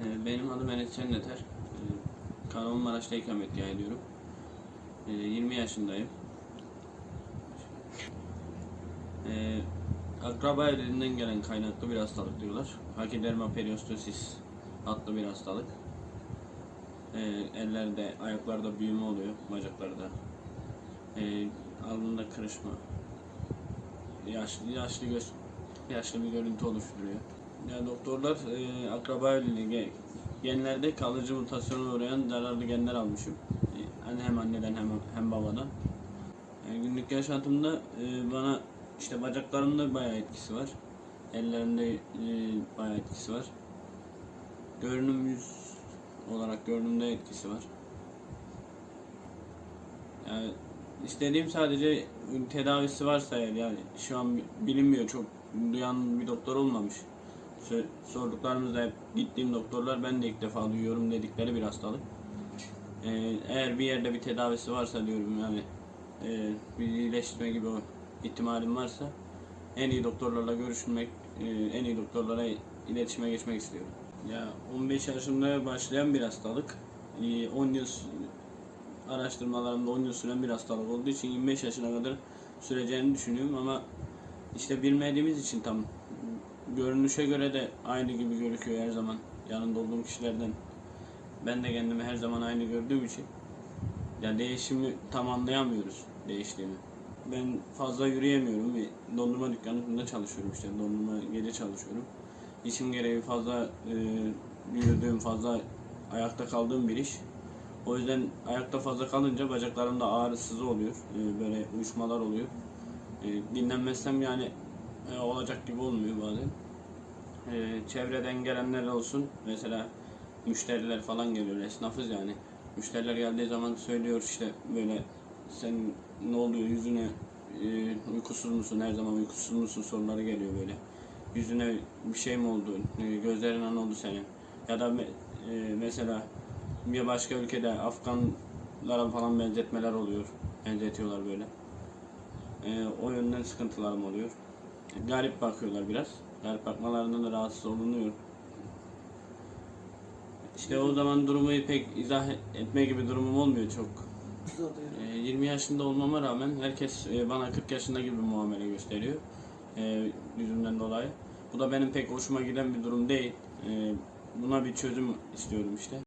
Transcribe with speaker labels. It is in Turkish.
Speaker 1: Ee, Benim adım Enes Cenneter. Ee, Kahramanmaraş'ta ikametgah ediyorum. Ee, 20 yaşındayım. Ee, Akraba evliliğinden gelen kaynaklı bir hastalık diyorlar. Hakiderma periostosis adlı bir hastalık. Ellerde, ayaklarda büyüme oluyor, bacaklarda. Ee, alnında kırışma. Yaşlı, yaşlı göz, yaşlı bir görüntü oluşturuyor. Yani doktorlar e, akraba evliliği ge- genlerde kalıcı mutasyona uğrayan zararlı genler almışım. E, hani hem anneden hem hem babadan. E, günlük yaşantımda e, bana işte bacaklarımda bayağı etkisi var. Ellerimde e, bayağı etkisi var. Görünüm yüz olarak görünümde etkisi var. Yani istediğim sadece tedavisi varsa eğer yani şu an bilinmiyor çok duyan bir doktor olmamış. Sorduklarımızda hep gittiğim doktorlar ben de ilk defa duyuyorum dedikleri bir hastalık. Ee, eğer bir yerde bir tedavisi varsa diyorum yani e, bir iyileştirme gibi o ihtimalim varsa en iyi doktorlarla görüşmek, e, en iyi doktorlara iletişime geçmek istiyorum. Ya 15 yaşında başlayan bir hastalık. E, 10 yıl araştırmalarımda 10 yıl süren bir hastalık olduğu için 25 yaşına kadar süreceğini düşünüyorum ama işte bilmediğimiz için tam görünüşe göre de aynı gibi gözüküyor her zaman yanında olduğum kişilerden. Ben de kendimi her zaman aynı gördüğüm için ya değişimi tam anlayamıyoruz değiştiğini. Ben fazla yürüyemiyorum. Bir dondurma dükkanında çalışıyorum işte. Dondurma gece çalışıyorum. İşim gereği fazla e, yürüdüğüm, fazla ayakta kaldığım bir iş. O yüzden ayakta fazla kalınca bacaklarımda ağrısızı oluyor. E, böyle uyuşmalar oluyor. E, dinlenmezsem yani e, olacak gibi olmuyor bazen. E, çevreden gelenler olsun. Mesela müşteriler falan geliyor. Esnafız yani. Müşteriler geldiği zaman söylüyor işte böyle sen ne oluyor yüzüne e, uykusuz musun her zaman uykusuz musun soruları geliyor böyle. Yüzüne bir şey mi oldu? E, gözlerine ne oldu senin? Ya da me- e, mesela bir başka ülkede Afganlara falan benzetmeler oluyor. Benzetiyorlar böyle. E, o yönden sıkıntılarım oluyor. Garip bakıyorlar biraz. Garip bakmalarından da rahatsız olunuyor. İşte o zaman durumu pek izah etme gibi durumum olmuyor çok. E, 20 yaşında olmama rağmen herkes e, bana 40 yaşında gibi muamele gösteriyor. E, yüzümden dolayı. Bu da benim pek hoşuma giden bir durum değil. E, buna bir çözüm istiyorum işte.